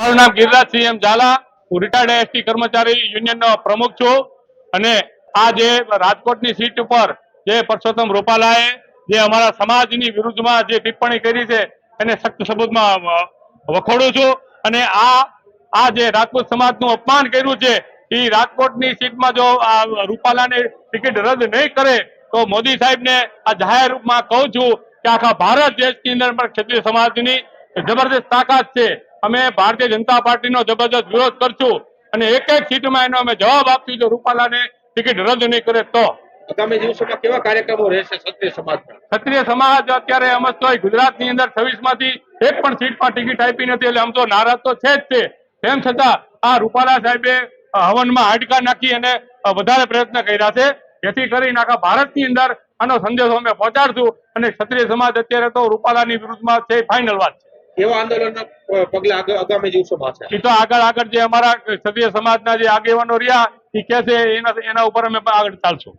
મારું નામ ગિરિરાજસિંહ એમ ઝાલા. હું રિટાયર્ડ એસટી કર્મચારી યુનિયનનો પ્રમુખ છું. અને આ જે રાજકોટની સીટ ઉપર જે પરસોત્તમ રૂપાલાએ જે અમારા સમાજની વિરુદ્ધમાં જે ટિપ્પણી કરી છે, એને સખ્ત સબૂતમાં વખોડું છું. અને આ આ જે રાજકોટ સમાજનું અપમાન કર્યું છે, એ રાજકોટની સીટમાં જો આ રૂપાલાને ટિકિટ રદ નહીં કરે, તો મોદી સાહેબને આ જાહેર રૂપમાં કહું છું કે આખા ભારત દેશની અંદર પણ ક્ષત્રિય સમાજની જબરદસ્ત તાકાત છે. અમે ભારતીય જનતા પાર્ટીનો જબરજસ્ત વિરોધ કરશું અને એક એક સીટમાં એનો અમે જવાબ આપશું. જો રૂપાલાને ટિકિટ રદ નહીં કરે તો. આગામી દિવસોમાં કેવા કાર્યક્રમો રહેશે ક્ષત્રિય સમાજના? ક્ષત્રિય સમાજ અત્યારે હોય. ગુજરાતની અંદર છવ્વીસમાંથી એક પણ સીટમાં ટિકિટ આપી નથી એટલે આમ તો નારાજ તો છે જ તે. તેમ છતાં આ રૂપાલા સાહેબે હવનમાં હાડકા નાખી અને વધારે પ્રયત્ન કર્યા છે. જેથી કરીને આખા ભારતની અંદર આનો સંદેશો અમે પહોંચાડશું અને ક્ષત્રિય સમાજ અત્યારે તો રૂપાલાની વિરુદ્ધમાં છે. ફાઇનલ વાત છે. કેવા આંદોલનના પગલા આગામી દિવસોમાં છે. એ તો આગળ આગળ જે અમારા ક્ષત્રિય સમાજના જે આગેવાનો રહ્યા એ કે છે એના એના ઉપર અમે આગળ ચાલશું.